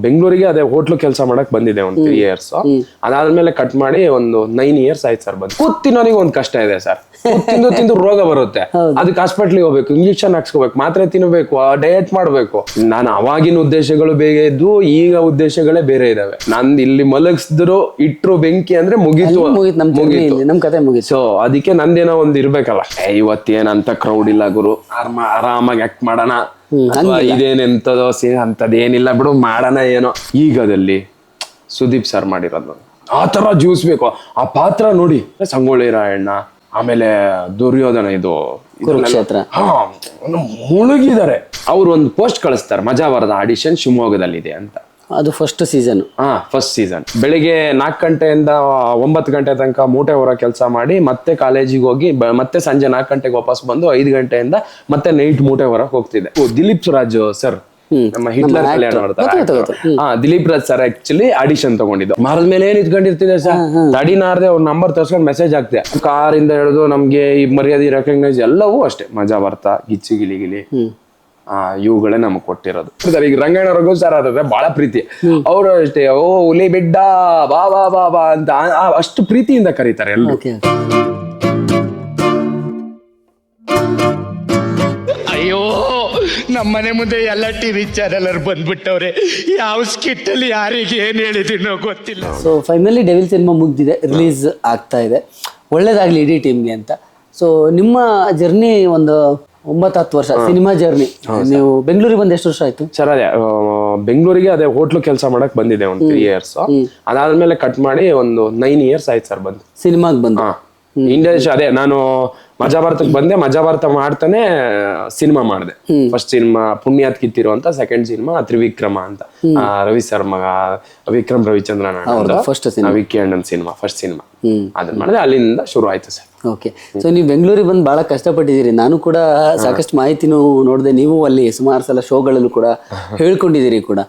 ಬೆಂಗಳೂರಿಗೆ ಅದೇ ಹೋಟ್ಲು ಕೆಲಸ ಮಾಡಕ್ ಬಂದಿದೆ ಒಂದು ತ್ರೀ ಇಯರ್ಸ್ ಅದಾದ್ಮೇಲೆ ಕಟ್ ಮಾಡಿ ಒಂದು ನೈನ್ ಇಯರ್ಸ್ ಆಯ್ತು ಸರ್ ಬಂದು. ಕೂತಿನೋನಿಗೆ ಒಂದ್ ಕಷ್ಟ ಇದೆ ಸರ್ ತಿಂದು ತಿಂದು ರೋಗ ಬರುತ್ತೆ. ಅದಕ್ಕೆ ಹಾಸ್ಪಿಟ್ಲಿಗೆ ಹೋಗ್ಬೇಕು ಇಂಜೆಕ್ಷನ್ ಹಾಕ್ಸ್ಕೋಬೇಕು ಮಾತ್ರೆ ತಿನ್ನಬೇಕು ಡಯಟ್ ಮಾಡ್ಬೇಕು. ನಾನು ಅವಾಗಿನ ಉದ್ದೇಶಗಳು ಬೇಗ ಇದ್ದು ಈಗ ಉದ್ದೇಶಗಳೇ ಬೇರೆ ಇದಾವೆ. ನಂದು ಇಲ್ಲಿ ಮಲಗಿಸಿದ್ರು ಇಟ್ರು ಬೆಂಕಿ ಅಂದ್ರೆ ಮುಗೀತು. ಮುಗೀತು ನಮ್ ಕತೆ ಮುಗೀತು. ಸೊ ಅದಕ್ಕೆ ನಂದೇನೋ ಒಂದ್ ಇರ್ಬೇಕಲ್ಲ. ಇವತ್ತೇನಂತ ಕ್ರೌಡ್ ಇಲ್ಲ ಗುರು. ಆರಾಮ- ಆರಾಮಾಗಿ ಆಕ್ಟ್ ಮಾಡೋಣ. ಅಥವಾ ಇದೇನೆಂತದೋ ಅಂತದ್ ಏನಿಲ್ಲ ಬಿಡು ಮಾಡೋಣ ಏನೋ. ಈಗದಲ್ಲಿ ಸುದೀಪ್ ಸರ್ ಮಾಡಿರೋದು ಆ ತರ ಜ್ಯೂಸ್ ಬೇಕು. ಆ ಪಾತ್ರ ನೋಡಿ ಸಂಗೊಳ್ಳಿ ರಾಯಣ್ಣ ಆಮೇಲೆ ದುರ್ಯೋಧನ ಇದು ಕುರುಕ್ಷೇತ್ರ. ಹಾ ಮುಳುಗಿದ್ದಾರೆ. ಅವ್ರು ಒಂದು ಪೋಸ್ಟ್ ಕಳಿಸ್ತಾರೆ ಮಜಾವರದ ಆಡಿಷನ್ ಶಿವಮೊಗ್ಗದಲ್ಲಿದೆ ಅಂತ. ಅದು ಫಸ್ಟ್ ಸೀಸನ್ ಹಾ ಫಸ್ಟ್ ಸೀಸನ್ ಬೆಳಿಗ್ಗೆ ನಾಲ್ಕು ಗಂಟೆಯಿಂದ ಒಂಬತ್ತು ಗಂಟೆ ತನಕ ಮೂಟೆ ಹೊರ ಕೆಲಸ ಮಾಡಿ ಮತ್ತೆ ಕಾಲೇಜಿಗೆ ಹೋಗಿ ಬ- ಮತ್ತೆ ಸಂಜೆ ನಾಲ್ಕು ಗಂಟೆಗೆ ವಾಪಸ್ ಬಂದು ಐದು ಗಂಟೆಯಿಂದ ಮತ್ತೆ ನೈಟ್ ಮೂಟೆ ಹೊರಗೆ ಹೋಗ್ತಿದೆ. ಓ, ದಿಲೀಪ್ ಸುರಾಜ್ ಸರ್ ನಮ್ಮ ಹಿಟ್ಲರ್ ಕಲ್ಯಾಣ ಮಾಡ್ತಾರೆ ಹಾ Dileep Raj sir actually audition ತಗೊಂಡಿದ್ದು. ಮರದ ಮೇಲೆ ಏನ್ ಇಟ್ಕೊಂಡಿರ್ತಿದೆ ಸರ್ ತಡಿನಾರ್ದೆ ಅವ್ರ ನಂಬರ್ ತರ್ಸ್ಕೊಂಡು ಮೆಸೇಜ್ ಆಗ್ತಿದೆ ಕಾರ್ ಇಂದ ಹಿಡಿದು ನಮ್ಗೆ ಈ ಮರ್ಯಾದೆ ರೆಕಗ್ನೈಸ್ ಎಲ್ಲವೂ ಅಷ್ಟೇ. ಮಜಾ ಬರ್ತಾ ಗಿಚ್ಚಿ ಗಿಲಿ ಗಿಲಿ. ಇವುಗಳೇ ನಮಗೆ ಕೊಟ್ಟಿರೋದು. ಸರ್ ಈಗ ರಂಗಣ್ಣ ರಘು ಸರ್ ಆದ್ರೆ ಬಹಳ ಪ್ರೀತಿ. ಅವರು ಅಷ್ಟೇ ಓ ಹುಲಿ ಬಿಡ್ಡ ಬಾ ಬಾ ಬಾ ಬಾ ಅಂತ ಆ- ಅಷ್ಟು ಪ್ರೀತಿಯಿಂದ ಕರೀತಾರೆ ಎಲ್ಲರೂ ಓಕೆ. ಅಯ್ಯೋ ನಮ್ಮನೆ ಮುಂದೆ ಎಲ್ಲ ಟಿವಿ ಚಾನೆಲರ್ ಬಂದ್ಬಿಟ್ಟವ್ರೆ. ಯಾವ ಸ್ಕಿಟ್ ಅಲ್ಲಿ ಯಾರಿಗೆ ಏನ್ ಹೇಳಿದಿನೋ ಗೊತ್ತಿಲ್ಲ. ಸೊ ಫೈನಲಿ ಡೆವಿಲ್ ಸಿನಿಮಾ ಮುಗ್ದಿದೆ. ರಿಲೀಸ್ ಆಗ್ತಾ ಇದೆ. ಒಳ್ಳೇದಾಗ್ಲಿ ಇಡೀ ಟೀಮ್ಗೆ ಅಂತ. ಸೊ ನಿಮ್ಮ ಜರ್ನಿ ಒಂದು ಒಂಬತ್ತು ಹತ್ತು ವರ್ಷ ಸಿನಿಮಾ ಜರ್ನಿ. ನೀವು ಬೆಂಗಳೂರಿಗೆ ಬಂದು ಎಷ್ಟು ವರ್ಷ ಆಯ್ತು? ಸರ್ ಅದೇ ಬೆಂಗಳೂರಿಗೆ ಅದೇ ಹೋಟ್ಲು ಕೆಲಸ ಮಾಡಕ್ ಬಂದಿದೆ ಒಂದು ತ್ರೀ ಇಯರ್ಸ್ ಅದಾದ್ಮೇಲೆ ಕಟ್ ಮಾಡಿ ಒಂದು ನೈನ್ ಇಯರ್ಸ್ ಆಯ್ತು ಸರ್ ಬಂದು. ಸಿನಿಮಾಗ್ ಬಂದು. ಇಂಡಿಯಾ ಅದೇ ನಾನು ಮಜಾ ಭಾರತಕ್ಕೆ ಬಂದೆ ಮಜಾ ಭಾರತ ಮಾಡ್ತಾನೆ ಸಿನಿಮಾ ಮಾಡಿದೆ. ಫಸ್ಟ್ ಸಿನಿಮಾ ಪುಣ್ಯಾತ್ ಕಿತ್ತಿರೋ ಅಂತ ಸೆಕೆಂಡ್ ಸಿನಿಮಾ ತ್ರಿವಿಕ್ರಮ ಅಂತ. Ravi Sharma Vikram Ravichandran first cinema. Wiki Vicky ಅಣ್ಣನ್ ಸಿನಿಮಾ ಫಸ್ಟ್ ಸಿನಿಮಾ. ಅದನ್ನ ಮಾಡಿದೆ ಅಲ್ಲಿಂದ ಶುರು ಆಯ್ತು ಸರ್ ಓಕೆ ಸೊ ನೀವು ಬೆಂಗಳೂರಿಗೆ ಬಂದು ಬಹಳ ಕಷ್ಟಪಟ್ಟಿದ್ದೀರಿ. ನಾನು ಕೂಡ ಸಾಕಷ್ಟು ಮಾಹಿತಿನೂ ನೋಡಿದೆ ನೀವು ಅಲ್ಲಿ ಸುಮಾರು ಸಲ ಶೋಗಳಲ್ಲೂ ಕೂಡ ಹೇಳ್ಕೊಂಡಿದ್ದೀರಿ ಕೂಡ.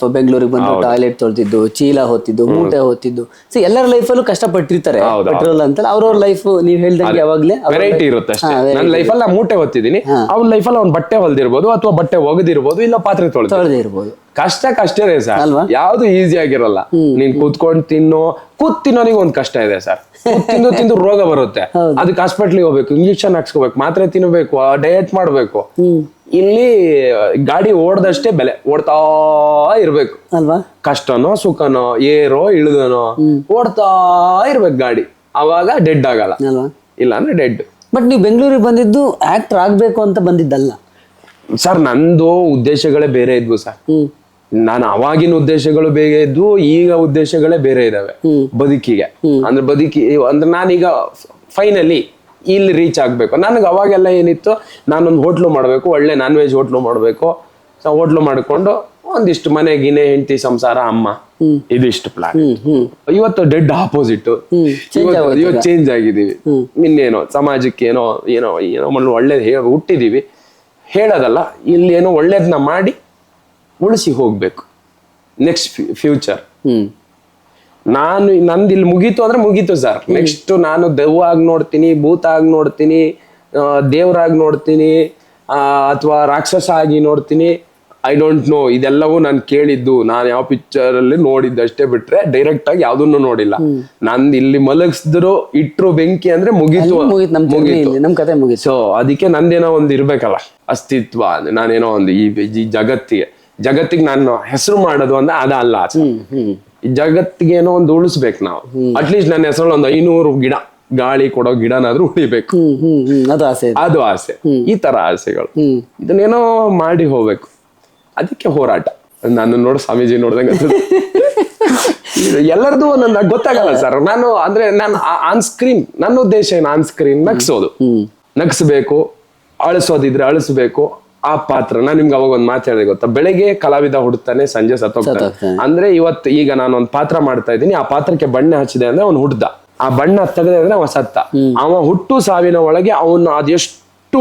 ಸೊ ಬೆಂಗಳೂರಿಗೆ ಬಂದು ಟಾಯ್ಲೆಟ್ ತೊಳೆದಿದ್ದು ಚೀಲ ಹೊತ್ತಿದ್ದು ಮೂಟೆ ಹೊತ್ತಿದ್ದು. ಸೊ ಎಲ್ಲರ ಲೈಫಲ್ಲೂ ಕಷ್ಟಪಟ್ಟಿರ್ತಾರೆ ಪೆಟ್ರೋಲ್ ಅಂತ ಅವ್ರವ್ರ ಲೈಫ್ ನೀವು ಹೇಳ್ದಂಗೆ ಯಾವಾಗ್ಲೇ ವೆರೈಟಿ ಇರುತ್ತೆ ಅಷ್ಟೇ. ನನ್ನ ಲೈಫಲ್ಲಿ ನಾ ಮೂಟೆ ಹೊತ್ತಿದ್ದೀನಿ ಅವ್ನ ಲೈಫಲ್ಲಿ ಅವ್ನ ಬಟ್ಟೆ ಹೊಲ್ದಿರ್ಬೋದು ಅಥವಾ ಬಟ್ಟೆ ಒಗದಿರ್ಬೋದು ಇಲ್ಲ ಪಾತ್ರೆ ತೊಳೆದು ಕಷ್ಟ ಕಷ್ಟನೇ ಸರ್? ಯಾವ್ದು ಈಸಿ ಆಗಿರಲ್ಲ. ನೀನ್ ಕೂತ್ಕೊಂಡ್ ತಿನ್ನೋ. ಕೂತ್ ತಿನ್ನೋನಿಗೆ ಒಂದ್ ಕಷ್ಟ ಇದೆ ಸರ್. ತಿಂದು ತಿಂದು ರೋಗ ಬರುತ್ತೆ. ಅದಕ್ಕೆ ಹಾಸ್ಪಿಟ್ಲಿಗೆ ಹೋಗ್ಬೇಕು ಇಂಜೆಕ್ಷನ್ ಹಾಕ್ಸ್ಕೋಬೇಕು ಮಾತ್ರೆ ತಿನ್ಬೇಕು ಡಯಟ್ ಮಾಡ್ಬೇಕು. ಇಲ್ಲಿ ಗಾಡಿ ಓಡ್ದಷ್ಟೇ ಬೆಲೆ ಓಡ್ತಾ ಇರ್ಬೇಕು. ಅಲ್ವಾ? ಕಷ್ಟನೋ ಸುಖನೋ ಏರೋ ಇಳಿದನೋ ಓಡ್ತಾ ಇರ್ಬೇಕು ಗಾಡಿ. ಅವಾಗ ಡೆಡ್ ಆಗಲ್ಲ. ಇಲ್ಲ ಅಂದ್ರೆ ಡೆಡ್ ಬಟ್ ನೀವು ಬೆಂಗಳೂರಿಗೆ ಬಂದಿದ್ದು ಆಕ್ಟರ್ ಆಗಬೇಕು ಅಂತ ಬಂದಿದ್ದಲ್ಲ. ಸರ್ ನಂದು ಉದ್ದೇಶಗಳೇ ಬೇರೆ ಇದ್ವು ಸರ್ ನಾನು ಅವಾಗಿನ ಉದ್ದೇಶಗಳು ಬೇರೆ ಇದ್ವು ಈಗ ಉದ್ದೇಶಗಳೇ ಬೇರೆ ಇದಾವೆ. ಬದುಕಿಗೆ. ಅಂದ್ರೆ ಬದುಕಿ ಅಂದ್ರೆ ನಾನೀಗ ಫೈನಲಿ ಇಲ್ಲಿ ರೀಚ್ ಆಗ್ಬೇಕು. ನನಗೆ ಅವಾಗೆಲ್ಲ ಏನಿತ್ತು ನಾನೊಂದು ಹೋಟ್ಲು ಮಾಡಬೇಕು ಒಳ್ಳೆ ನಾನ್ ವೆಜ್ ಹೋಟ್ಲು ಮಾಡಬೇಕು. ಸೊ ಹೋಟ್ಲು ಮಾಡಿಕೊಂಡು ಒಂದಿಷ್ಟು ಮನೆ ಗಿನೆ ಹೆಂಡತಿ ಸಂಸಾರ ಅಮ್ಮ. ಇದಿಷ್ಟು ಪ್ಲಾನ್ ಇವತ್ತು ಡೆಡ್ ಆಪೋಸಿಟ್ ಇವತ್ತು ಚೇಂಜ್ ಆಗಿದ್ದೀವಿ. ಇನ್ನೇನೋ ಸಮಾಜಕ್ಕೆ ಏನೋ ಏನೋ ಏನೋ ಮಣ್ಣು ಒಳ್ಳೇದು ಹೇಳ ಹುಟ್ಟಿದೀವಿ. ಹೇಳೋದಲ್ಲ ಇಲ್ಲಿ ಏನೋ ಒಳ್ಳೇದನ್ನ ಮಾಡಿ ಉಳಿಸಿ ಹೋಗ್ಬೇಕು. Next future hmm. ನಾನು ನಂದು ಇಲ್ಲಿ ಮುಗೀತು ಅಂದ್ರೆ ಮುಗೀತು ಸರ್ ನೆಕ್ಸ್ಟ್ ನಾನು ದೆವ್ವ ಆಗಿ ನೋಡ್ತೀನಿ ಭೂತ ಆಗಿ ನೋಡ್ತೀನಿ ದೇವರಾಗಿ ನೋಡ್ತೀನಿ ಅಥವಾ ರಾಕ್ಷಸ ಆಗಿ ನೋಡ್ತೀನಿ. ಐ ಡೋಂಟ್ ನೋ ಇದೆಲ್ಲವೂ ನಾನು ಕೇಳಿದ್ದು. ನಾನು ಯಾವ ಪಿಕ್ಚರ್ ಅಲ್ಲಿ ನೋಡಿದ್ದಷ್ಟೇ ಬಿಟ್ರೆ ಡೈರೆಕ್ಟ್ ಆಗಿ ಯಾವ್ದನ್ನು ನೋಡಿಲ್ಲ. ನಂದು ಇಲ್ಲಿ ಮಲಗಿಸಿದ್ರು ಇಟ್ರು ಬೆಂಕಿ ಅಂದ್ರೆ ಮುಗೀತು. ಮುಗೀತು ಸೊ ಅದಕ್ಕೆ ನಂದೇನೋ ಒಂದು ಇರ್ಬೇಕಲ್ಲ. ಅಸ್ತಿತ್ವ ನಾನೇನೋ ಒಂದು ಈ ಜಗತ್ತಿಗೆ. ಜಗತ್ತಿಗೆ ನಾನು ಹೆಸರು ಮಾಡೋದು ಅಂದ್ರೆ ಅದಲ್ಲ ಅಲ್ಲ ಈ ಜಗತ್ತಿಗೆ ಏನೋ ಒಂದು ಉಳಿಸ್ಬೇಕು ನಾವು. ಅಟ್ಲೀಸ್ಟ್ ನನ್ನ ಹೆಸರು ಒಂದು ಐನೂರು ಗಿಡ ಗಾಳಿ ಕೊಡೋ ಗಿಡನಾದ್ರೂ ಉಳಿಬೇಕು. ಅದು ಆಸೆ ಅದು ಆಸೆ. ಈ ತರ ಆಸೆಗಳು. ಇದನ್ನೇನೋ ಮಾಡಿ ಹೋಗ್ಬೇಕು. ಅದಕ್ಕೆ ಹೋರಾಟ. ನಾನು ನೋಡು ಸ್ವಾಮೀಜಿ ನೋಡ್ದಂಗ ಎಲ್ಲರದು ನನ್ನ ಗೊತ್ತಾಗಲ್ಲ ಸರ್ ನಾನು ಅಂದ್ರೆ ನಾನು ಆನ್ ಸ್ಕ್ರೀನ್ ನನ್ನ ಉದ್ದೇಶ ಏನು ಆನ್ ಸ್ಕ್ರೀನ್ ನಗ್ಸೋದು. ನಗ್ಸ್ಬೇಕು ಅಳಿಸೋದಿದ್ರೆ ಅಳಿಸ್ಬೇಕು ಆ ಪಾತ್ರ. ನಾನು ನಿಮ್ಗೆ ಅವಾಗ ಒಂದು ಮಾತಾಡಿದೆ ಗೊತ್ತಾ? ಬೆಳಗ್ಗೆ ಕಲಾವಿದ ಹುಡ್ತಾನೆ ಸಂಜೆ ಸತ್ತೋಗ್ತಾನೆ. ಸತ್ತೋಗ್ತಾನೆ. ಅಂದ್ರೆ ಇವತ್ತು ಈಗ ನಾನು ಒಂದು ಪಾತ್ರ ಮಾಡ್ತಾ ಇದ್ದೀನಿ. ಆ ಪಾತ್ರಕ್ಕೆ ಬಣ್ಣ ಹಚ್ಚಿದೆ ಅಂದ್ರೆ ಅವ್ನು ಹುಡ್ದ. ಆ ಬಣ್ಣ ತೆಗೆದೆ ಅಂದ್ರೆ ಅವ ಸತ್ತ. ಅವ ಹುಟ್ಟು ಸಾವಿನ ಒಳಗೆ ಅವನು ಅದೆಷ್ಟು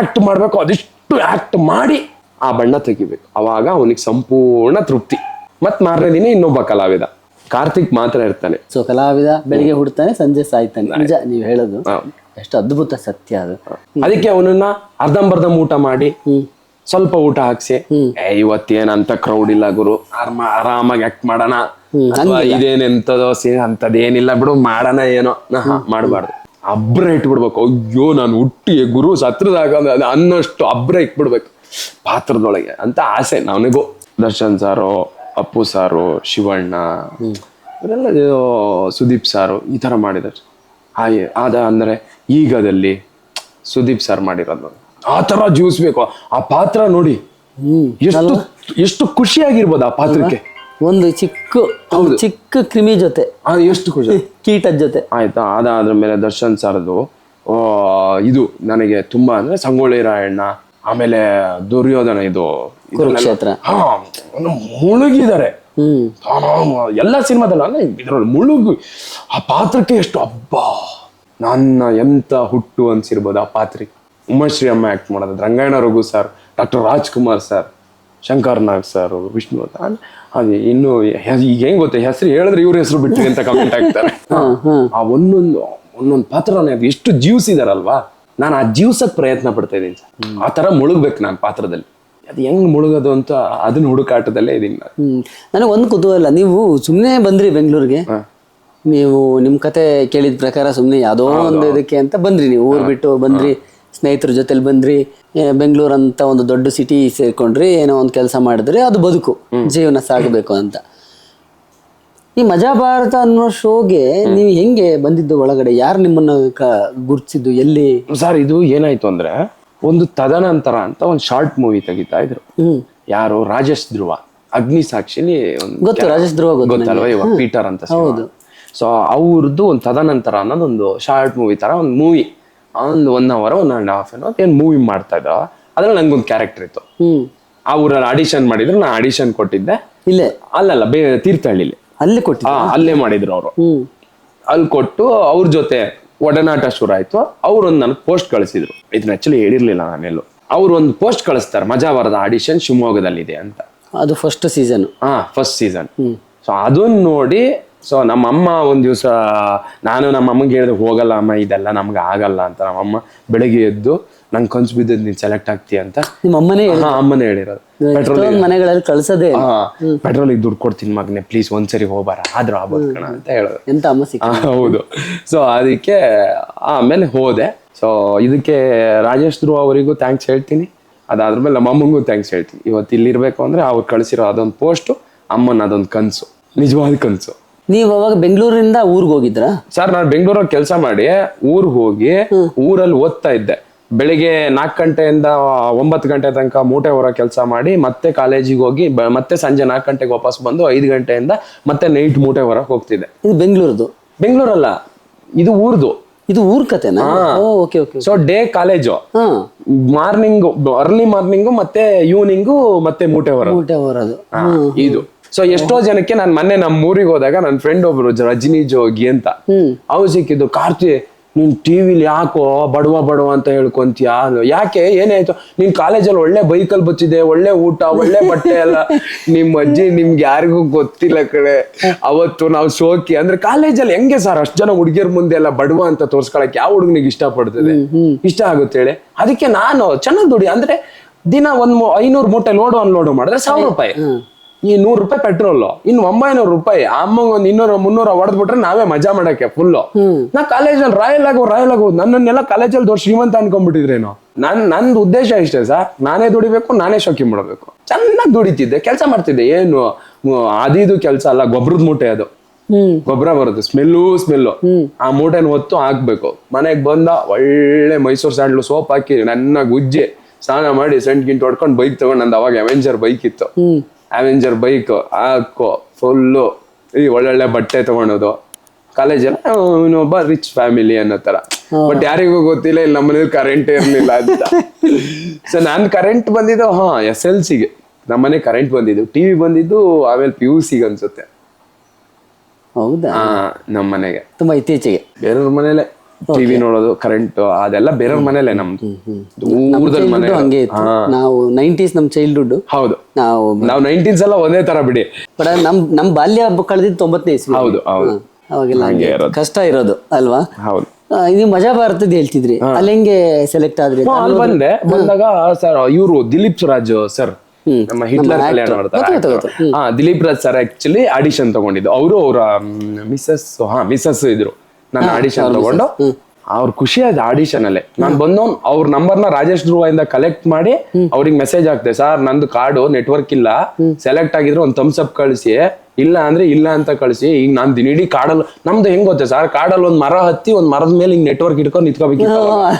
ಆಕ್ಟ್ ಮಾಡ್ಬೇಕು ಅದೆಷ್ಟು ಆಕ್ಟ್ ಮಾಡಿ ಆ ಬಣ್ಣ ತೆಗಿಬೇಕು. ಅವಾಗ ಅವನಿಗೆ ಸಂಪೂರ್ಣ ತೃಪ್ತಿ. ಮತ್ ಮಾರನೇ ದಿನ ಇನ್ನೊಬ್ಬ ಕಲಾವಿದ. ಕಾರ್ತಿಕ್ ಮಾತ್ರ ಇರ್ತಾನೆ. ಸೊ ಕಲಾವಿದ ಬೆಳಿಗ್ಗೆ ಹುಡ್ತಾನೆ ಸಂಜೆ ಸಾಯ್ತಾನೆ. ನಿಜ ನೀವು ಹೇಳೋದು. ಎಷ್ಟು ಅದ್ಭುತ ಸತ್ಯ ಅದು. ಅದಕ್ಕೆ ಅವನನ್ನ ಅರ್ಧಂಬರ್ಧಂ ಊಟ ಮಾಡಿ ಸ್ವಲ್ಪ ಊಟ ಹಾಕ್ಸಿ ಏ ಇವತ್ತೇನಂತ ಕ್ರೌಡ್ ಇಲ್ಲ ಗುರು. ಆರಾಮ ಆರಾಮಾಗಿ ಆಕ್ಟ್ ಮಾಡೋಣ. ಇದೇನೆಂತದೋ ಸಿ ಅಂತದೇನಿಲ್ಲ ಬಿಡು ಮಾಡೋಣ ಏನೋ. ಮಾಡಬಾರ್ದು. ಅಬ್ರ ಇಟ್ಬಿಡ್ಬೇಕು. ಅಯ್ಯೋ ನಾನು ಹುಟ್ಟಿ ಗುರು ಸತ್ರದಾಗ ಅನ್ನೋಷ್ಟು ಅಬ್ರ ಇಟ್ಬಿಡ್ಬೇಕು. ಪಾತ್ರದೊಳಗೆ ಅಂತ ಆಸೆ. ನನಗೂ ದರ್ಶನ್ ಸಾರು ಅಪ್ಪು ಸಾರು ಶಿವಣ್ಣ ಇವರೆಲ್ಲ ಸುದೀಪ್ ಸಾರು ಈ ತರ ಮಾಡಿದ್ದಾರೆ. ಹಾಗೆ ಆದ ಅಂದರೆ ಈಗದಲ್ಲಿ ಸುದೀಪ್ ಸಾರ್ ಮಾಡಿರೋದು. ಆ ತರ ಜೀವಿಸ್ಬೇಕು ಆ ಪಾತ್ರ ನೋಡಿ ಎಷ್ಟು ಎಷ್ಟು ಖುಷಿಯಾಗಿರ್ಬೋದು ಆ ಪಾತ್ರಕ್ಕೆ. ಒಂದು ಚಿಕ್ಕ ಚಿಕ್ಕ ಕ್ರಿಮಿ ಜೊತೆ. ಆ, ಎಷ್ಟು ಖುಷಿ. ಕೀಟದ ಜೊತೆ. ಆಯ್ತಾ? ಅದಾದ್ರ ಮೇಲೆ ದರ್ಶನ್ ಸರ್ದು ಇದು ನನಗೆ ತುಂಬಾ ಅಂದ್ರೆ ಸಂಗೊಳ್ಳಿ ರಾಯಣ್ಣ ಆಮೇಲೆ ದುರ್ಯೋಧನ ಇದು ಕುರುಕ್ಷೇತ್ರ. ಹಾ ಮುಳುಗಿದ್ದಾರೆ ಎಲ್ಲ ಸಿನಿಮಾದಲ್ಲ ಅಂದ್ರೆ ಇದ್ರಲ್ಲಿ ಮುಳುಗು. ಆ ಪಾತ್ರಕ್ಕೆ ಎಷ್ಟು ಹಬ್ಬ ನನ್ನ ಎಂತ ಹುಟ್ಟು ಅನ್ಸಿರ್ಬೋದು ಆ ಪಾತ್ರಕ್ಕೆ. ಉಮಾಶ್ರೀ ಅಮ್ಮ ಆಕ್ಟ್ ಮಾಡೋದು Rangayana Raghu sir doctor Rajkumar sir Shankar Nag sir Vishnu ಅದು ಇನ್ನು ಈಗ ಹೆಂಗ್ ಗೊತ್ತೆ? ಹೆಸರು ಹೇಳಿದ್ರೆ ಇವ್ರ ಹೆಸರು ಬಿಟ್ಟು ಅಂತ ಕಮೆಂಟ್ ಆಗ್ತಾರೆ. ಆ ಒಂದೊಂದು ಒಂದೊಂದು ಪಾತ್ರನೇ ಅದು ಎಷ್ಟು ಜೀವಿಸಿದಾರಲ್ವಾ ನಾನು ಆ ಜೀವ್ಸಕ್ ಪ್ರಯತ್ನ ಪಡ್ತಾ ಇದ್ದೀನಿ ಸರ್. ಆ ತರ ಮುಳುಗ್ಬೇಕು ನಾನು ಪಾತ್ರದಲ್ಲಿ. ಅದು ಹೆಂಗ್ ಮುಳುಗೋದು ಅಂತ ಅದನ್ನ ಹುಡುಕಾಟದಲ್ಲೇ ಇದೀನಿ ನಾನು. ಹ್ಮ್. ನನಗೆ ಒಂದು ಕುತೂಹಲ ನೀವು ಸುಮ್ಮನೆ ಬಂದ್ರಿ ಬೆಂಗಳೂರಿಗೆ? ನೀವು ನಿಮ್ ಕತೆ ಕೇಳಿದ ಪ್ರಕಾರ ಸುಮ್ಮನೆ ಯಾವುದೋ ಒಂದು ಇದಕ್ಕೆ ಅಂತ ಬಂದ್ರಿ ನೀವು ಊರ್ ಬಿಟ್ಟು ಬಂದ್ರಿ ಸ್ನೇಹಿತರ ಜೊತೆಲಿ ಬಂದ್ರಿ ಏ, ಬೆಂಗಳೂರು ಅಂತ ಒಂದು ದೊಡ್ಡ ಸಿಟಿ ಸೇರ್ಕೊಂಡ್ರಿ ಏನೋ ಒಂದು ಕೆಲಸ ಮಾಡಿದ್ರಿ ಅದು ಬದುಕು ಜೀವನ ಸಾಗಬೇಕು ಅಂತ. ಈ ಮಜಾ ಭಾರತ ಅನ್ನೋ ಶೋಗೆ ನೀವು ಹೆಂಗೆ ಬಂದಿದ್ದು ಒಳಗಡೆ? ಯಾರು ನಿಮ್ಮನ್ನ ಗುರ್ತಿಸಿದ್ದು ಎಲ್ಲಿ? ಸರ್ ಇದು ಏನಾಯ್ತು ಅಂದ್ರೆ ಒಂದು ತದನಂತರ ಅಂತ ಒಂದು ಶಾರ್ಟ್ ಮೂವಿ ತೆಗಿತಾ ಇದ್ರು. ಯಾರು? ರಾಜೇಶ್ ಧ್ರುವ. ಅಗ್ನಿ ಸಾಕ್ಷಿಲಿ ಒಂದು ಗೊತ್ತು ರಾಜೇಶ್ ಧ್ರುವ ಗೊತ್ತು ಗೊತ್ತಲ್ವಾ? ಇವಾಗ ಪೀಟರ್ ಅಂತ ಸೊ ಅವ್ರದ್ದು ಒಂದು ತದನಂತರ ಅನ್ನೋದೊಂದು ಶಾರ್ಟ್ ಮೂವಿ ತರ ಒಂದು ಮೂವಿ. ಒಂದು one hour one and half hour ಏನ್ ಮೂವಿ ಮಾಡ್ತಾ ಇದ್ದ ಅದ್ರಲ್ಲಿ ನಂಗೊಂದು ಕ್ಯಾರೆಕ್ಟರ್ ಇತ್ತು. ಆ ಊರಲ್ಲಿ ಆಡಿಷನ್ ಮಾಡಿದ್ರು ನಾನು ಆಡಿಷನ್ ಕೊಟ್ಟಿದ್ದೆ. ಇಲ್ಲೇ? ಅಲ್ಲಲ್ಲ ಬೇ ತೀರ್ಥಹಳ್ಳಿಲಿ. ಅಲ್ಲಿ ಕೊಟ್ಟಿದ್ರು. ಅಲ್ಲೇ ಮಾಡಿದ್ರು ಅವರು. ಹ್ಮ್. ಅಲ್ಲಿ ಕೊಟ್ಟು ಅವ್ರ ಜೊತೆ ಒಡನಾಟ ಶುರು ಆಯ್ತು. ಅವ್ರು ಒಂದು ನನಗೆ ಪೋಸ್ಟ್ ಕಳಿಸಿದ್ರು. ಇದನ್ನ ಆಕ್ಚುಲಿ ಹೇಳಿರ್ಲಿಲ್ಲ ನಾನೆಲ್ಲೂ ಅವ್ರು ಒಂದು ಪೋಸ್ಟ್ ಕಳಿಸ್ತಾರೆ ಮಜಾವರದ ಆಡಿಷನ್ ಶಿವಮೊಗ್ಗದಲ್ಲಿದೆ ಅಂತ. ಅದು ಫಸ್ಟ್ ಸೀಸನ್ ಹಾ ಫಸ್ಟ್ ಸೀಸನ್ ಸೊ ಅದನ್ನ ನೋಡಿ ಸೊ ನಮ್ಮಮ್ಮ ಒಂದು ದಿವಸ ನಾನು ನಮ್ಮ ಅಮ್ಮಗೆ ಹೇಳಿದೆ ಹೋಗಲ್ಲ ಅಮ್ಮ ಇದೆಲ್ಲ ನಮ್ಗೆ ಆಗಲ್ಲ ಅಂತ ನಮ್ಮಮ್ಮ ಬೆಳಗ್ಗೆ ಎದ್ದು ನಂಗೆ ಕನ್ಸ್ ಬಿದ್ದದ್ ನೀನ್ ಸೆಲೆಕ್ಟ್ ಆಗ್ತೀಯ ಅಂತ ನಿಮ್ಮ ಅಮ್ಮನೇ ಹಾ ಅಮ್ಮನೇ ಹೇಳಿರೋದು. ಪೆಟ್ರೋಲ್ ಮನೆಗಳಲ್ಲಿ ಕಳ್ಸೋದೇ. ಹಾ ಪೆಟ್ರೋಲಿಗೆ ದುಡ್ಡು ಕೊಡ್ತೀನಿ ಮಗನೆ ಪ್ಲೀಸ್ ಒಂದ್ಸರಿ ಹೋಗ್ಬಾರ ಆದ್ರೂ ಆಗ್ಬೋದು ಕಣ ಅಂತ ಹೇಳೋದು. ಎಂತ ಅಮ್ಮ ಸಿಕ್ಕ? ಹೌದು. ಸೊ ಅದಕ್ಕೆ ಆಮೇಲೆ ಹೋದೆ. ಸೊ ಇದಕ್ಕೆ ರಾಜೇಶ್ ಧ್ರುವ ಅವರಿಗೂ ಥ್ಯಾಂಕ್ಸ್ ಹೇಳ್ತೀನಿ. ಅದಾದ್ರ ಮೇಲೆ ನಮ್ಮ ಅಮ್ಮಂಗೂ ಥ್ಯಾಂಕ್ಸ್ ಹೇಳ್ತೀನಿ. ಇವತ್ತು ಇಲ್ಲಿರ್ಬೇಕು ಅಂದ್ರೆ ಅವ್ರು ಕಳಿಸಿರೋ ಅದೊಂದು ಪೋಸ್ಟು ಅಮ್ಮನ ಅದೊಂದು ಕನಸು ನಿಜವಾದ ಕನಸು. ನೀವು ಅವಾಗ ಬೆಂಗಳೂರಿಂದ ಊರಿಗೆ ಹೋಗಿದ್ರಾ? ಸರ್ ನಾನು ಬೆಂಗಳೂರಲ್ಲಿ ಕೆಲಸ ಮಾಡಿ ಊರಿಗೆ ಹೋಗಿ ಊರಲ್ಲಿ ಓದ್ತಾ ಇದ್ದೆ. ಬೆಳಿಗ್ಗೆ ನಾಲ್ಕು ಗಂಟೆಯಿಂದ ಒಂಬತ್ತು ಗಂಟೆ ತನಕ ಮೂಟೆ ಹೊರ ಕೆಲಸ ಮಾಡಿ ಮತ್ತೆ ಕಾಲೇಜಿಗೆ ಹೋಗಿ ಮತ್ತೆ ಸಂಜೆ ನಾಲ್ಕು ಗಂಟೆಗೆ ವಾಪಸ್ ಬಂದು ಐದು ಗಂಟೆಯಿಂದ ಮತ್ತೆ ನೈಟ್ ಮೂಟೆ ಹೊರಗೆ ಹೋಗ್ತಿದ್ದೆ. ಇದು ಬೆಂಗಳೂರದು? ಬೆಂಗಳೂರಲ್ಲ ಇದು ಊರ್ದು. ಇದು ಊರ್ ಕತೆನಾ? Okay okay so day college morning early morning ಮತ್ತೆ ಈವ್ನಿಂಗು ಮತ್ತೆ ಮೂಟೆ ಹೊರ ಮೂಟೆ ಇದು. ಸೊ ಎಷ್ಟೋ ಜನಕ್ಕೆ ನಾನು ಮೊನ್ನೆ ನಮ್ಮ ಊರಿಗೆ ಹೋದಾಗ ನನ್ನ ಫ್ರೆಂಡ್ ಒಬ್ರು ರಜನಿ ಜೋಗಿ ಅಂತ. ಅವ್ರು ಸಿಕ್ಕಿದ್ದು ಕಾರ್ತಿ ನೀನ್ ಟಿವಿಲಿ ಯಾಕೋ ಬಡವ ಬಡವ ಅಂತ ಹೇಳ್ಕೊಂತೀಯ? ಯಾಕೆ? ಏನಾಯ್ತು? ನಿನ್ ಕಾಲೇಜಲ್ಲಿ ಒಳ್ಳೆ ಬೈಕಲ್ಲಿ ಬಚ್ಚಿದೆ ಒಳ್ಳೆ ಊಟ ಒಳ್ಳೆ ಬಟ್ಟೆ ಎಲ್ಲ. ನಿಮ್ ಅಜ್ಜಿ ನಿಮ್ಗೆ ಯಾರಿಗೂ ಗೊತ್ತಿಲ್ಲ ಕಡೆ ಅವತ್ತು ನಾವು ಸೋಕಿ ಅಂದ್ರೆ ಕಾಲೇಜಲ್ಲಿ ಹೆಂಗೆ ಸರ್ ಅಷ್ಟ್ ಜನ ಹುಡುಗಿಯರ್ ಮುಂದೆ ಎಲ್ಲ ಬಡವ ಅಂತ ತೋರ್ಸ್ಕೊಳಕ್ ಯಾವ ಹುಡುಗನಿಗೆ ಇಷ್ಟ ಪಡ್ತದೆ? ಇಷ್ಟ ಆಗುತ್ತೆ ಹೇಳಿ. ಅದಕ್ಕೆ ನಾನು ಚೆನ್ನಾಗ್ ದುಡಿ. ಅಂದ್ರೆ ದಿನ ಒಂದ್ ಐನೂರು ಮೂಟೆ ಲೋಡು ಅನ್ಲೋಡು ಮಾಡಿದ್ರೆ ಸಾವಿರ ರೂಪಾಯಿ. ಈ ನೂರು ರೂಪಾಯಿ ಪೆಟ್ರೋಲ್ ಇನ್ನು ಒಂಬೈನೂರು ರೂಪಾಯಿ ಅಮ್ಮಂಗ್ ಒಂದ್ ಇನ್ನೂರ ಮುನ್ನೂರ ಹೊಡೆದ್ಬಿಟ್ರೆ ನಾವೇ ಮಜಾ ಮಾಡಕ್ಕೆ ಫುಲ್ ನಾ ಕಾಲೇಜಲ್ಲಿ ರಾಯಲ್ ಆಗೋ ರಾಯಲ್ ಆಗೋ ನನ್ನನ್ನೆಲ್ಲ ಕಾಲೇಜಲ್ಲಿ ದೊಡ್ಡ ಶ್ರೀಮಂತ ಅನ್ಕೊಂಡ್ಬಿಟ್ಟಿದ್ರೇನು ನನ್ ನಂದು ಉದ್ದೇಶ ಇಷ್ಟೇ ಸರ್ ನಾನೇ ದುಡಿಬೇಕು ನಾನೇ ಶೋಕಿ ಮಾಡಬೇಕು. ಚೆನ್ನಾಗಿ ದುಡಿತಿದ್ದೆ ಕೆಲಸ ಮಾಡ್ತಿದ್ದೆ ಏನು ಅದಿದು ಕೆಲಸ ಅಲ್ಲ ಗೊಬ್ಬರದ ಮೂಟೆ ಅದು. ಗೊಬ್ಬರ ಬರುತ್ತೆ ಸ್ಮೆಲ್ಲು ಸ್ಮೆಲ್ಲು ಆ ಮೂಟೆನ ಹೊತ್ತು ಹಾಕ್ಬೇಕು. ಮನೆಗೆ ಬಂದ ಒಳ್ಳೆ ಮೈಸೂರು ಸ್ಯಾಂಡ್ಲು ಸೋಪ್ ಹಾಕಿ ನನ್ನ ಗುಜ್ಜೆ ಸ್ನಾನ ಮಾಡಿ ಸೆಂಟ್ ಗಿಂಟ್ ಹೊಡ್ಕೊಂಡು ಬೈಕ್ ತಗೊಂಡು ನಂದು ಅವಾಗ ಅವೆಂಜರ್ ಬೈಕ್ ಇತ್ತು. ಅವೆಂಜರ್ ಬೈಕ್ ಹಾಕೋ ಫುಲ್ಲು ಈ ಒಳ್ಳೊಳ್ಳೆ ಬಟ್ಟೆ ತಗೊಳೋದು. ಕಾಲೇಜಲ್ಲಿ ಇನ್ನೊಬ್ಬ ರಿಚ್ ಫ್ಯಾಮಿಲಿ ಅನ್ನೋ ತರ. ಬಟ್ ಯಾರಿಗೂ ಗೊತ್ತಿಲ್ಲ ಇಲ್ಲಿ ನಮ್ಮನೇಲಿ ಕರೆಂಟ್ ಇರ್ಲಿಲ್ಲ ಅಂತ. ಸೊ ನಾನ್ ಕರೆಂಟ್ ಬಂದಿದ್ದು ಹಾ ಎಸ್ ಎಲ್ ಸಿಗೆ ನಮ್ಮನೆ ಕರೆಂಟ್ ಬಂದಿದ್ದು. ಟಿವಿ ಬಂದಿದ್ದು ಆಮೇಲೆ ಪಿ ಯು ಸಿಗೆ ಅನ್ಸುತ್ತೆ. ಹೌದಾ? ನಮ್ಮ ಮನೆಗೆ. ತುಂಬಾ ಇತ್ತೀಚೆಗೆ. ಬೇರೆಯವ್ರ ಮನೇಲೆ ಟಿವಿ ನೋಡೋದು ಕರೆಂಟ್ ಅದೆಲ್ಲ ಬೇರೆ ಮನೇಲೆ ನಮ್ದು. ಊರ್ದಲ್ಲಿ ಮನೆ. ಹಂಗೆ ಇತ್ತು. ನಾವು ನೈಂಟೀಸ್ ನಮ್ ಚೈಲ್ಡ್ಹುಡ್ ಹೌದು. ನಾವು ನಾವು ನೈನ್ಟೀನ್ಸ್ ಎಲ್ಲ ಒಂದೇ ತರ ಬಿಡಿ. ಬಟ್ ನಮ್ ನಮ್ ಬಾಲ್ಯ ಕಳೆದಿದ್ದು ತೊಂಬತ್ತನೇ ಇಸ್ವಿ ಹೌದು ಹೌದು. ಅವಾಗೆಲ್ಲ ಹಂಗೆ ಹಂಗೆ ಇರೋದು. ಕಷ್ಟ ಇರೋದು ಅಲ್ವಾ? ಹೌದು. ನೀವು ಮಜಾ ಭಾರತದ ಹೇಳ್ತಿದ್ರಿ. ಅಲ್ಲಿ ಹೆಂಗೆ ಸೆಲೆಕ್ಟ್ ಆದ್ರಿ? ಹ್ಮ್, ಅಲ್ಲಿ ಬಂದೆ. ಬಂದಾಗ ಸರ್ ಇವರು ದಿಲೀಪ್ ಸುರಾಜ್ ಸರ್. ನಮ್ಮ ಹಿಟ್ಲರ್ ಕಲ್ಯಾಣ. ಮಾಡ್ತಾರೆ actor. ಹಾ Dilip Raj sir actually audition ತಗೊಂಡಿದ್ದು. ಅವರು ಅವರ ಮಿಸಸ್ ಹಾ ಮಿಸಸ್ ಇದ್ರು. ನನ್ನ ಆಡಿಷನ್ ತಗೊಂಡು ಅವ್ರ ಖುಷಿ ಆದ ಆಡಿಷನ್ ಅಲ್ಲೇ. ನಾನ್ ಬಂದು ಅವ್ರ ನ ರಾಜೇಶ್ ಧ್ರುವ ಇಂದ ಕಲೆಕ್ಟ್ ಮಾಡಿ ಅವ್ರಿಗೆ ಮೆಸೇಜ್ ಹಾಕ್ತೆ ಸರ್ ನಂದು ಕಾರ್ಡು ನೆಟ್ವರ್ಕ್ ಇಲ್ಲ. ಸೆಲೆಕ್ಟ್ ಆಗಿದ್ರೆ ಒಂದು ಥಮ್ಸ್ ಅಪ್ ಕಳಿಸಿ. ಇಲ್ಲ ಅಂದ್ರೆ ಇಲ್ಲ ಅಂತ ಕಳಿಸಿ. ಈಗ ನಾನ್ ದಿನೀಡಿ ಕಾಡಲ್ಲಿ ನಮ್ದು ಹೆಂಗ್ ಗೊತ್ತೆ ಸರ್? ಕಾಡಲ್ಲಿ ಒಂದ್ ಮರ ಹತ್ತಿ ಒಂದ್ ಮರದ ಮೇಲೆ ಹಿಂಗ್ ನೆಟ್ವರ್ಕ್ ಇಟ್ಕೊಂಡ್ ನಿತ್ಕೋಬೇಕು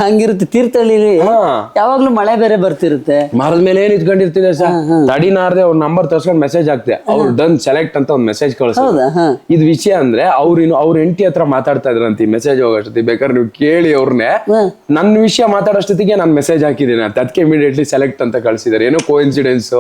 ಹಂಗಿರುತ್ತೆ. ತೀರ್ಥಹಳ್ಳಿಲಿ ಹಾ. ಯಾವಾಗ್ಲೂ ಮಳೆ ಬೇರೆ ಬರ್ತಿರುತ್ತೆ. ಮರದ ಮೇಲೆ ಏನ್ ಇಟ್ಕೊಂಡಿರ್ತಿದೆ ಸರ್? ತಡಿನಾರ್ದೆ ಅವ್ರ ನಂಬರ್ ತರ್ಸ್ಕೊಂಡ್ ಮೆಸೇಜ್ ಹಾಕ್ತೆ ಅವ್ರು ಡನ್ ಸೆಲೆಕ್ಟ್ ಅಂತ ಒಂದ್ ಮೆಸೇಜ್ ಕಳ್ಸ. ಹೌದಾ? ಹಾ. ಇದ್ ವಿಷಯ ಅಂದ್ರೆ ಅವ್ರು ಇನ್ನು ಅವ್ರ ಹೆಂಡತಿ ಹತ್ರ ಮಾತಾಡ್ತಾ ಇದ್ರಂತ ಈ ಮೆಸೇಜ್ ಹೋಗೋಷ್ಟೊತ್ತಿಗೆ ಬೇಕಾದ್ರೆ ನೀವು ಕೇಳಿ ಅವ್ರನ್ನೇ. ನನ್ನ ವಿಷಯ ಮಾತಾಡೋಷ್ಟೊತ್ತಿಗೆ ನಾನು ಮೆಸೇಜ್ ಹಾಕಿದ್ದೀನಿ ಅಂತ. ಅದಕ್ಕೆ ಇಮಿಡಿಯೇಟ್ಲಿ ಸೆಲೆಕ್ಟ್ ಅಂತ ಕಳ್ಸಿದಾರೆ. ಏನೋ ಕೋ ಇನ್ಸಿಡೆನ್ಸ್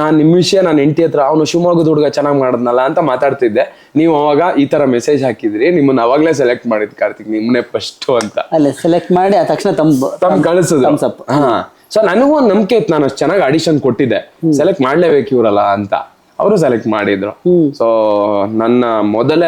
ನಾನ್ ನಿಮ್ ವಿಷಯ ನನ್ನ ಹೆಂಡತಿ ಹತ್ರ. ಅವನು ಶಿವಮೊಗ್ಗದ ಹುಡುಗ ಚೆನ್ನಾಗ್ ಮಾಡಿದ್ನಲ್ಲ ಅಂತ ಮಾತಾಡ್ತಿದ್ದೆ. ನೀವು ಅವಾಗ ಈ ತರ ಮೆಸೇಜ್ ಹಾಕಿದ್ರಿ ನಿಮ್ಮನ್ನ ಅವಾಗ್ಲೇ ಸೆಲೆಕ್ಟ್ ಮಾಡಿದ್ ಕಾರ್ತಿಕ್ ನಿಮ್ನೆ ಫಸ್ಟ್ ಅಂತ. ಅಲ್ಲೇ ಸೆಲೆಕ್ಟ್ ಮಾಡಿ ಆ ತಕ್ಷಣ ತಮ್ ಕಳಿಸಿದ್ರು up. ಹಾ. ಸೊ ನನಗೂ ಒಂದ್ ನಂಬಿಕೆ ಇತ್ತು ನಾನು ಅಷ್ಟು ಚೆನ್ನಾಗಿ ಆಡಿಷನ್ ಕೊಟ್ಟಿದ್ದೆ. ಸೆಲೆಕ್ಟ್ ಮಾಡ್ಲೇಬೇಕು ಇವರಲ್ಲ ಅಂತ. ಅವರು ಸೆಲೆಕ್ಟ್ ಮಾಡಿದ್ರು. ಸೊ ನನ್ನ ಮೊದಲ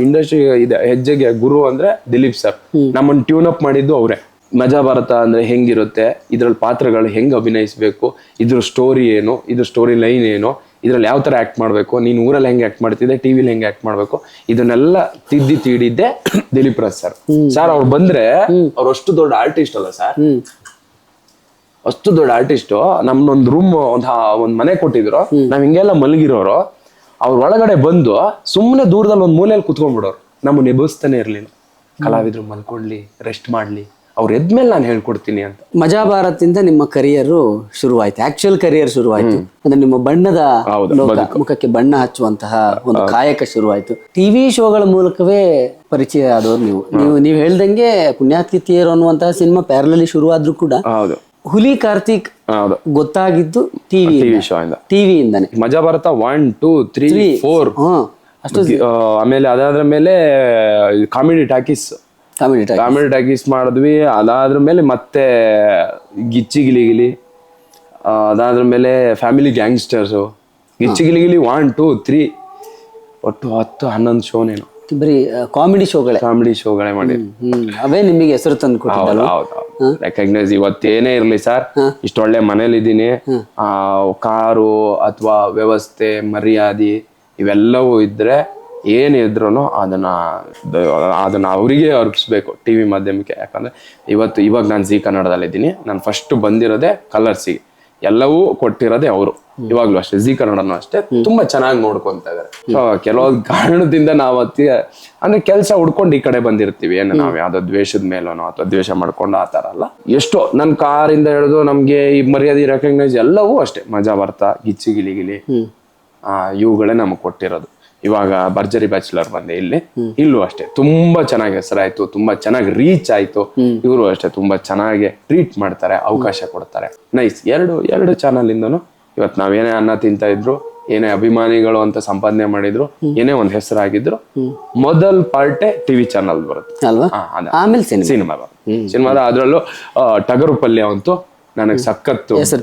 ಇಂಡಸ್ಟ್ರಿ ಇದೆ ಹೆಜ್ಜೆಗೆ ಗುರು ಅಂದ್ರೆ ದಿಲೀಪ್ ಸರ್ ನಮ್ಮನ್ನ ಟ್ಯೂನ್ ಅಪ್ ಮಾಡಿದ್ದು ಅವರೇ. ಮಜಾ ಭಾರತ ಅಂದ್ರೆ ಹೆಂಗಿರುತ್ತೆ ಇದ್ರಲ್ಲಿ ಪಾತ್ರಗಳು ಹೆಂಗ್ ಅಭಿನಯಿಸ್ಬೇಕು ಇದ್ರ ಸ್ಟೋರಿ ಏನು ಇದ್ರ ಸ್ಟೋರಿ ಲೈನ್ ಏನು ಇದ್ರಲ್ಲಿ ಯಾವ ತರ ಆ್ಯಕ್ಟ್ ಮಾಡಬೇಕು? ನೀನು ಊರಲ್ಲಿ ಹೆಂಗೆ ಆಕ್ಟ್ ಮಾಡ್ತಿದ್ದೆ? ಟಿವಿಲಿ ಹೆಂಗೆ ಆಕ್ಟ್ ಮಾಡಬೇಕು? ಇದನ್ನೆಲ್ಲ ತಿದ್ದಿ ತೀಡಿದ್ದೆ ದಿಲೀಪ್ ರಾಜ್ ಸರ್ ಸರ್ ಅವ್ರು ಬಂದ್ರೆ ಅವ್ರು ಅಷ್ಟು ದೊಡ್ಡ ಆರ್ಟಿಸ್ಟ್ ಅಲ್ಲ ಸರ್ ಅಷ್ಟು ದೊಡ್ಡ ಆರ್ಟಿಸ್ಟು ನಮ್ದೊಂದು ರೂಮ್ ಒಂದು ಒಂದು ಒಂದ್ ಮನೆ ಕೊಟ್ಟಿದ್ರು. ನಾವ್ ಹಿಂಗೆಲ್ಲ ಮಲಗಿರೋರು. ಅವ್ರ ಒಳಗಡೆ ಬಂದು ಸುಮ್ಮನೆ ದೂರದಲ್ಲಿ ಒಂದು ಮೂಲೆಯಲ್ಲಿ ಕುತ್ಕೊಂಡ್ಬಿಡೋರು. ನಮ್ಮನ್ನು ಎಬ್ಬಿಸ್ತಾನೆ ಇರಲಿಲ್ಲ. ಕಲಾವಿದ್ರು ಮಲ್ಕೊಳ್ಳಿ ರೆಸ್ಟ್ ಮಾಡ್ಲಿ. ಅವ್ರು ಎದ್ಮೇಲೆ ನಾನು ಹೇಳ್ಕೊಡ್ತೀನಿ ಅಂತ. ಮಜಾ ಭಾರತಿಂದ ನಿಮ್ಮ ಕರಿಯರ್ ಶುರುವಾಯ್ತು. ಆಕ್ಚುಯಲ್ ಕರಿಯರ್ ಶುರುವಾಯ್ತು. ಅಂದ್ರೆ ನಿಮ್ಮ ಬಣ್ಣದ ಲೋಕ ಮುಖಕ್ಕೆ ಬಣ್ಣ ಹಚ್ಚುವಂತಹ ಒಂದು ಕಾಯಕ ಶುರುವಾಯ್ತು. ಟಿವಿ ಶೋಗಳ ಮೂಲಕವೇ ಪರಿಚಯ ಆದವ್ರು ನೀವು. ನೀವು ನೀವು ಹೇಳ್ದಂಗೆ ಪುಣ್ಯಾತಿಥಿಯರು ಅನ್ನುವಂತಹ ಸಿನಿಮಾ ಪ್ಯಾರಲಲ್ಲಿ ಶುರುವಾದ್ರೂ ಕೂಡ ಹುಲಿ ಕಾರ್ತಿಕ್ ಗೊತ್ತಾಗಿದ್ದು ಟಿವಿ ಟಿವಿ ಶೋ ಇಂದ. ಟಿವಿಯಿಂದಾನೆ Majaa Bharatha one two three four ಅಷ್ಟು ಆಮೇಲೆ ಅದಾದ್ರ ಮೇಲೆ ಕಾಮಿಡಿ ಟಾಕೀಸ್. ಕಾಮಿಡಿ ಟಾಕೀಸ್ ಮಾಡಿದ್ವಿ. ಅದಾದ್ರ ಮೇಲೆ ಮತ್ತೆ ಗಿಚ್ಚಿ ಗಿಲಿಗಿಲಿ ಆ, ಅದಾದ್ರ ಮೇಲೆ family gangsters Gicchi Giligili one two three ಒಟ್ಟು ಹತ್ತು ಹನ್ನೊಂದು ಶೋನೇನು ಬರೀ ಕಾಮಿಡಿ ಶೋಗಳೇ ಕಾಮಿಡಿ ಶೋಗಳೇ ಮಾಡಿ. ಅವೇ ನಿಮಗೆ ಹೆಸರು ತಂದು ರೆಕಗ್ನೈಸ್ ಇವತ್ತೇನೇ ಇರಲಿ ಸರ್ ಇಷ್ಟೊಳ್ಳೆ ಮನೇಲಿ ಇದ್ದೀನಿ ಆ ಕಾರು ಅಥವಾ ವ್ಯವಸ್ಥೆ ಮರ್ಯಾದೆ ಇವೆಲ್ಲವೂ ಇದ್ರೆ ಏನೇ ಇದ್ರೂ ಅದನ್ನ ಅದನ್ನ ಅವರಿಗೆ ಅರ್ಪಿಸ್ಬೇಕು ಟಿ ವಿ ಮಾಧ್ಯಮಕ್ಕೆ. ಯಾಕಂದ್ರೆ ಇವತ್ತು ಇವಾಗ ನಾನು ಜಿ ಕನ್ನಡದಲ್ಲಿದ್ದೀನಿ ನಾನು ಫಸ್ಟ್ ಬಂದಿರೋದೆ ಕಲರ್ಸಿಗೆ ಎಲ್ಲವೂ ಕೊಟ್ಟಿರೋದೆ ಅವರು. ಇವಾಗ್ಲೂ ಅಷ್ಟೇ ಜಿ ಕನ್ನಡನೂ ಅಷ್ಟೇ. ತುಂಬಾ ಚೆನ್ನಾಗಿ ನೋಡ್ಕೊಂತ ಇದಾರೆ. ಸೊ ಕೆಲವೊಂದು ಕಾರಣದಿಂದ ನಾವು ಅತಿ ಅಂದ್ರೆ ಕೆಲಸ ಹುಡ್ಕೊಂಡು ಈ ಕಡೆ ಬಂದಿರ್ತೀವಿ. ಏನು ನಾವ್ ಯಾವ್ದೋ ದ್ವೇಷದ ಮೇಲೋನೋ ಅಥವಾ ದ್ವೇಷ ಮಾಡ್ಕೊಂಡು ಆ ತರ ಅಲ್ಲ. ಎಷ್ಟೋ ನನ್ನ ಕಾರಿಂದ ಹಿಡಿದು ನಮ್ಗೆ ಈ ಮರ್ಯಾದೆ ರೆಕಗ್ನೈಸ್ ಎಲ್ಲವೂ ಅಷ್ಟೇ. ಮಜಾ ಬರ್ತಾ ಗಿಚ್ಚಿ ಗಿಲಿ ಗಿಲಿ. ಆ ಇವುಗಳೇ ನಮಗೆ ಕೊಟ್ಟಿರೋದು. ಇವಾಗ ಭರ್ಜರಿ ಬ್ಯಾಚುಲರ್ ಬಂದೆ ಇಲ್ಲಿ. ಇಲ್ಲೂ ಅಷ್ಟೇ. ತುಂಬಾ ಚೆನ್ನಾಗಿ ಹೆಸರಾಯ್ತು ತುಂಬಾ ಚೆನ್ನಾಗಿ ರೀಚ್ ಆಯ್ತು. ಇವರು ಅಷ್ಟೇ ತುಂಬಾ ಚೆನ್ನಾಗಿ ಟ್ರೀಟ್ ಮಾಡ್ತಾರೆ ಅವಕಾಶ ಕೊಡ್ತಾರೆ. ನೈಸ್ ಎರಡು ಎರಡು ಚಾನಲ್ ಇಂದನು ಇವತ್ತು ನಾವೇನೇ ಅನ್ನ ತಿಂತ ಇದ್ರು ಏನೇ ಅಭಿಮಾನಿಗಳು ಅಂತ ಸಂಪಾದನೆ ಮಾಡಿದ್ರು ಏನೇ ಒಂದ್ ಹೆಸರಾಗಿದ್ರು ಮೊದಲ್ ಪಾರ್ಟೆ ಟಿವಿ ಚಾನಲ್ ಬರುತ್ತೆ. ಆಮೇಲೆ ಸಿನಿಮಾ. ಸಿನಿಮಾ ಸಿನಿಮಾದ ಅದ್ರಲ್ಲೂ ಟಗರು ಪಲ್ಯ ಅಂತೂ ನನಗೆ ಸಖತ್ತು ಹೆಸರು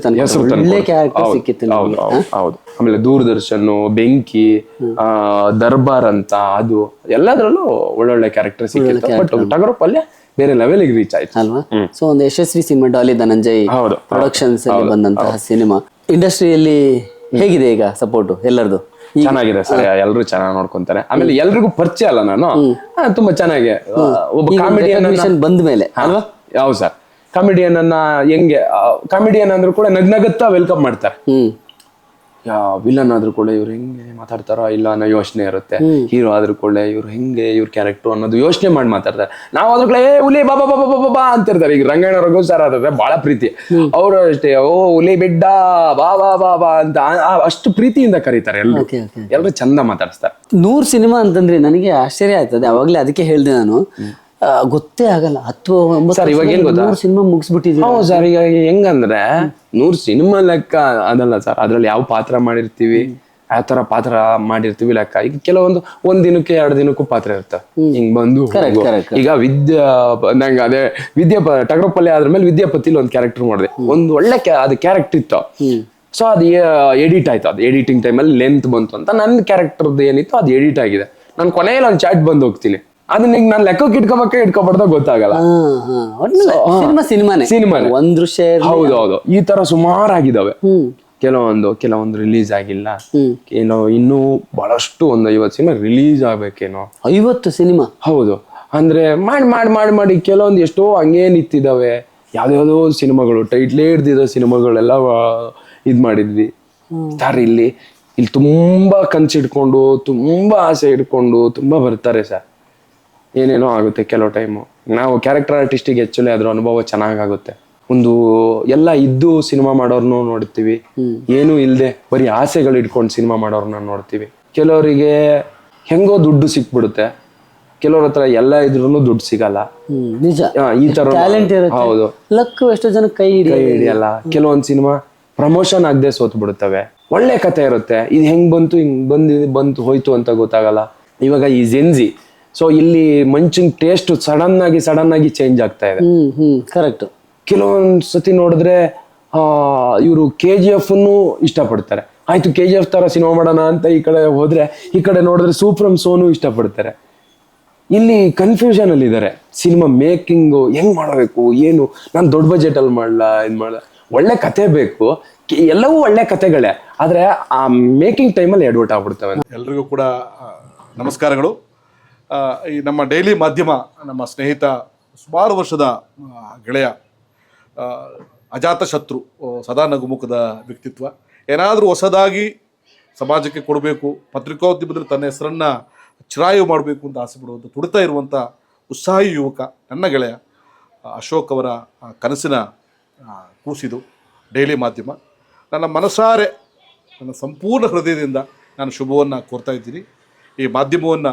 ಹೌದು, ಆಮೇಲೆ ದೂರದರ್ಶನ್ ಬೆಂಕಿ ದರ್ಬಾರ್ ಅಂತ ಅದು ಎಲ್ಲದರಲ್ಲೂ ಒಳ್ಳೊಳ್ಳೆ ಕ್ಯಾರೆಕ್ಟರ್ ಸಿಕ್ಕಿತ್ತು. ಬಟ್ ಟಗರು ಪಲ್ಯ ಬೇರೆ ಲೆವೆಲ್ ರೀಚ್ ಆಯ್ತು. ಅಲ್ವಾ? ಸೊ ಒಂದು ಯಶಸ್ವಿ ಸಿನಿಮಾ ಡಾಲಿ ಧನಂಜಯ್ ಹೌದು, ಪ್ರೊಡಕ್ಷನ್ಸ್ ಅಲ್ಲಿ ಬಂದಂತಹ ಸಿನಿಮಾ. ಇಂಡಸ್ಟ್ರಿಯಲ್ಲಿ ಹೇಗಿದೆ ಈಗ ಸಪೋರ್ಟ್ ಎಲ್ಲರದು? ಚೆನ್ನಾಗಿದೆ ಸರ್ ಎಲ್ಲರೂ ಚೆನ್ನಾಗಿ ನೋಡ್ಕೊಂತಾರೆ. ಆಮೇಲೆ ಎಲ್ರಿಗೂ ಪರಿಚಯ ಅಲ್ಲ ನಾನು. ತುಂಬಾ ಚೆನ್ನಾಗಿ. ಒಬ್ಬ ಕಾಮಿಡಿಯನ್ ಬಂದ ಮೇಲೆ ಅಲ್ವಾ? ಯಾವ ಸರ್. ಕಾಮಿಡಿಯನ್ ಅನ್ನ ಹೆಂಗೆ ಕಾಮಿಡಿಯನ್ ಅಂದ್ರೂ ಕೂಡ ನಗ್ನಗತ್ತಾ ವೆಲ್ಕಮ್ ಮಾಡ್ತಾರೆ. ವಿಲನ್ ಆದ್ರೂ ಕೂಡ ಇವ್ರು ಹೆಂಗೆ ಮಾತಾಡ್ತಾರೋ? ಇಲ್ಲ ಅನ್ನೋ ಯೋಚನೆ ಇರುತ್ತೆ. ಹೀರೋ ಆದ್ರೂ ಕೂಡ ಇವ್ರು ಹೆಂಗೆ ಇವ್ರ ಕ್ಯಾರೆಕ್ಟರ್ ಅನ್ನೋದು ಯೋಚನೆ ಮಾಡಿ ಮಾತಾಡ್ತಾರೆ. ನಾವು ಆದ್ರೂ ಕೂಡ ಏ ಹುಲಿ ಬಾಬಾ ಬಾಬಾ ಬಾಬಾ ಬಾ ಅಂತಿರ್ತಾರೆ ಈಗ ರಂಗಾಯಣ ರಘು ಸರ್ ಆದ್ರೆ ಬಹಳ ಪ್ರೀತಿ. ಅವರು ಅಷ್ಟೇ ಓ ಹುಲಿ ಬಿಡ್ಡ ಬಾ ಬಾ ಬಾ ಬಾ ಅಂತ ಅಷ್ಟು ಪ್ರೀತಿಯಿಂದ ಕರೀತಾರೆ ಎಲ್ಲರೂ ಎಲ್ಲರೂ ಚಂದ ಮಾತಾಡಿಸ್ತಾರೆ. ನೂರ್ ಸಿನಿಮಾ ಅಂತಂದ್ರೆ ನನಗೆ ಆಶ್ಚರ್ಯ ಆಯ್ತದೆ. ಅವಾಗ್ಲೇ ಅದಕ್ಕೆ ಹೇಳ್ದೆ ನಾನು. ಗೊತ್ತೇ ಆಗಲ್ಲ. ಹತ್ತು ಸರ್, ಇವಾಗ ಏನ್ ಗೊತ್ತಾ? ನೂರು ಸಿನಿಮಾ ಮುಗಿಸ್ಬಿಟ್ಟಿದ್ದೀವಿ ಹೌದು ಸರ್ ಈಗ ಹೆಂಗಂದ್ರೆ ನೂರ್ ಸಿನಿಮಾ ಲೆಕ್ಕ ಅದಲ್ಲ ಸರ್. ಅದ್ರಲ್ಲಿ ಯಾವ ಪಾತ್ರ ಮಾಡಿರ್ತೀವಿ ಯಾವ ತರ ಪಾತ್ರ ಮಾಡಿರ್ತೀವಿ ಲೆಕ್ಕ. ಈಗ ಕೆಲವೊಂದು ಒಂದ್ ದಿನಕ್ಕೆ ಎರಡು ದಿನಕ್ಕೂ ಪಾತ್ರ ಇರುತ್ತೆ. ಹಿಂಗ್ ಬಂದು ಹೋಗು. ಈಗ ವಿದ್ಯಾ ನಂಗೆ ಅದೇ ವಿದ್ಯಾ ಆದ್ರ ಮೇಲೆ ವಿದ್ಯಾಪತಿಲಿ ಒಂದ್ ಕ್ಯಾರೆಕ್ಟರ್ ಮಾಡಿದೆ. ಒಂದ್ ಒಳ್ಳೆ ಕ್ಯಾ- ಅದು ಕ್ಯಾರೆಕ್ಟರ್ ಇತ್ತು. ಸೊ ಅದು ಎಡಿಟ್ ಆಯ್ತು. ಅದು ಎಡಿಟಿಂಗ್ ಟೈಮಲ್ಲಿ ಲೆಂತ್ ಬಂತು ಅಂತ ನನ್ನ ಕ್ಯಾರೆಕ್ಟರ್ದು ಏನಿತ್ತು ಅದು ಎಡಿಟ್ ಆಗಿದೆ. ನಾನು ಕೊನೆಯಲ್ಲಿ ಒಂದು ಚಾಟ್ ಬಂದು ಹೋಗ್ತೀನಿ. ಅದನ್ನ ಈಗ ನಾನು ಲೆಕ್ಕಕ್ಕೆ ಇಟ್ಕೋಬೇಕ ಇಟ್ಕೋಬಾರ್ದ ಗೊತ್ತಾಗಲ್ಲ. ಸಿನಿಮಾ ಸಿನಿಮಾನೇ. ಸಿನಿಮಾನೇ. ಒಂದ್ ದೃಶ್ಯ ಹೌದು ಹೌದು. ಈ ತರ ಸುಮಾರು ಆಗಿದಾವೆ ಕೆಲವೊಂದು ಕೆಲವೊಂದು ರಿಲೀಸ್ ಆಗಿಲ್ಲ. ಏನೋ ಇನ್ನೂ ಬಹಳಷ್ಟು ಒಂದು ಐವತ್ತು ಸಿನಿಮಾ ರಿಲೀಸ್ ಆಗ್ಬೇಕೇನೋ. ಐವತ್ತು ಸಿನಿಮಾ? ಹೌದು. ಅಂದ್ರೆ ಮಾಡಿ ಮಾಡಿ ಮಾಡಿ ಮಾಡಿ ಕೆಲವೊಂದು ಎಷ್ಟೋ ಹಂಗೇ ನಿಂತಿದ್ದಾವೆ ಯಾವ್ದಾವ್ದೋ ಸಿನಿಮಾಗಳು ಟೈಟ್ಲೇ ಹಿಡ್ದಿರೋ ಸಿನಿಮಾಗಳೆಲ್ಲ ಇದ್ ಮಾಡಿದ್ವಿ. ಸರ್ ಇಲ್ಲಿ ಇಲ್ಲಿ ತುಂಬಾ ಕನ್ಸಿಡ್ಕೊಂಡು ತುಂಬಾ ಆಸೆ ಇಟ್ಕೊಂಡು ತುಂಬಾ ಬರ್ತಾರೆ ಸರ್. ಏನೇನೋ ಆಗುತ್ತೆ ಕೆಲವು ಟೈಮು ನಾವು ಕ್ಯಾರೆಕ್ಟರ್ ಆರ್ಟಿಸ್ಟಿಗೆ ಹೆಚ್ಚಲಿ ಅದ್ರ ಅನುಭವ ಚೆನ್ನಾಗಾಗುತ್ತೆ. ಒಂದು ಎಲ್ಲ ಇದ್ದು ಸಿನಿಮಾ ಮಾಡೋರ್ನು ನೋಡ್ತೀವಿ. ಏನೂ ಇಲ್ಲದೆ ಬರೀ ಆಸೆಗಳು ಇಟ್ಕೊಂಡು ಸಿನಿಮಾ ಮಾಡೋರ್ನ ನೋಡ್ತೀವಿ. ಕೆಲವರಿಗೆ ಹೆಂಗೋ ದುಡ್ಡು ಸಿಕ್ಬಿಡುತ್ತೆ. ಕೆಲವ್ರ ಹತ್ರ ಎಲ್ಲ ಇದ್ರೂ ದುಡ್ಡು ಸಿಗಲ್ಲ. ನಿಜ. ಈ ತರ ಹೌದು. ಲಕ್ ಎಷ್ಟೋ ಜನ ಕೈ ಕೈ ಹಿಡಿಯಲ್ಲ. ಕೆಲವೊಂದ್ ಸಿನಿಮಾ ಪ್ರಮೋಷನ್ ಆಗದೆ ಸೋತ್ ಬಿಡುತ್ತವೆ ಒಳ್ಳೆ ಕತೆ ಇರುತ್ತೆ. ಇದು ಹೆಂಗ್ ಬಂತು ಹಿಂಗ್ ಬಂದ್ ಬಂತು ಹೋಯ್ತು ಅಂತ ಗೊತ್ತಾಗಲ್ಲ. ಇವಾಗ ಈ ಜೆನ್ಜಿ ಸೊ ಇಲ್ಲಿ ಮಂಚಿನ ಟೇಸ್ಟ್ ಸಡನ್ ಆಗಿ ಸಡನ್ ಆಗಿ ಚೇಂಜ್ ಆಗ್ತಾ ಇದೆ. ಹ್ಮ್ ಹ್ಮ್ ಕರೆಕ್ಟ್ ಕೆಲವೊಂದ್ ಸತಿ ನೋಡಿದ್ರೆ ಆ ಇವರು ಕೆ ಜಿ ಎಫ್ ಇಷ್ಟಪಡ್ತಾರೆ. ಆಯ್ತು ಕೆ ಜಿ ಎಫ್ ತರ ಸಿನಿಮಾ ಮಾಡೋಣ ಅಂತ ಈ ಕಡೆ ಹೋದ್ರೆ ಈ ಕಡೆ ನೋಡಿದ್ರೆ ಸೂಪ್ರಮ್ ಸೋನು ಇಷ್ಟಪಡ್ತಾರೆ. ಇಲ್ಲಿ ಕನ್ಫ್ಯೂಷನ್ ಅಲ್ಲಿ ಇದ್ದಾರೆ ಸಿನಿಮಾ ಮೇಕಿಂಗು ಹೆಂಗ್ ಮಾಡಬೇಕು ಏನು ನಾನು ದೊಡ್ಡ ಬಜೆಟ್ ಅಲ್ಲಿ ಮಾಡ್ಲಾ ಇದು ಮಾಡ್ಲಾ? ಒಳ್ಳೆ ಕತೆ ಬೇಕು ಎಲ್ಲವೂ ಒಳ್ಳೆ ಕತೆಗಳೇ. ಆದ್ರೆ ಆ ಮೇಕಿಂಗ್ ಟೈಮಲ್ಲಿ ಎಡ್ವರ್ಟ್ ಆಗ್ಬಿಡ್ತವೆ ಎಲ್ರಿಗೂ ಕೂಡ ನಮಸ್ಕಾರಗಳು. ಈ ನಮ್ಮ ಡೈಲಿ ಮಾಧ್ಯಮ, ನಮ್ಮ ಸ್ನೇಹಿತ, ಸುಮಾರು ವರ್ಷದ ಗೆಳೆಯ ಅಜಾತ ಶತ್ರು ಸದಾ ನಗುಮುಖದ ವ್ಯಕ್ತಿತ್ವ. ಏನಾದರೂ ಹೊಸದಾಗಿ ಸಮಾಜಕ್ಕೆ ಕೊಡಬೇಕು, ಪತ್ರಿಕೋದ್ಯಮದಲ್ಲಿ ತನ್ನ ಹೆಸರನ್ನು ಚಿರಾಯು ಮಾಡಬೇಕು ಅಂತ ಆಸೆ ಪಡುವಂಥ ತುಡಿತಾ ಇರುವಂಥ ಉತ್ಸಾಹಿ ಯುವಕ, ನನ್ನ ಗೆಳೆಯ ಅಶೋಕ್ ಅವರ ಕನಸಿನ ಕೂಸಿದು ಡೈಲಿ ಮಾಧ್ಯಮ. ನನ್ನ ಮನಸಾರೆ, ನನ್ನ ಸಂಪೂರ್ಣ ಹೃದಯದಿಂದ ನಾನು ಶುಭವನ್ನು ಕೋರ್ತಾ ಇದ್ದೀನಿ. ಈ ಮಾಧ್ಯಮವನ್ನು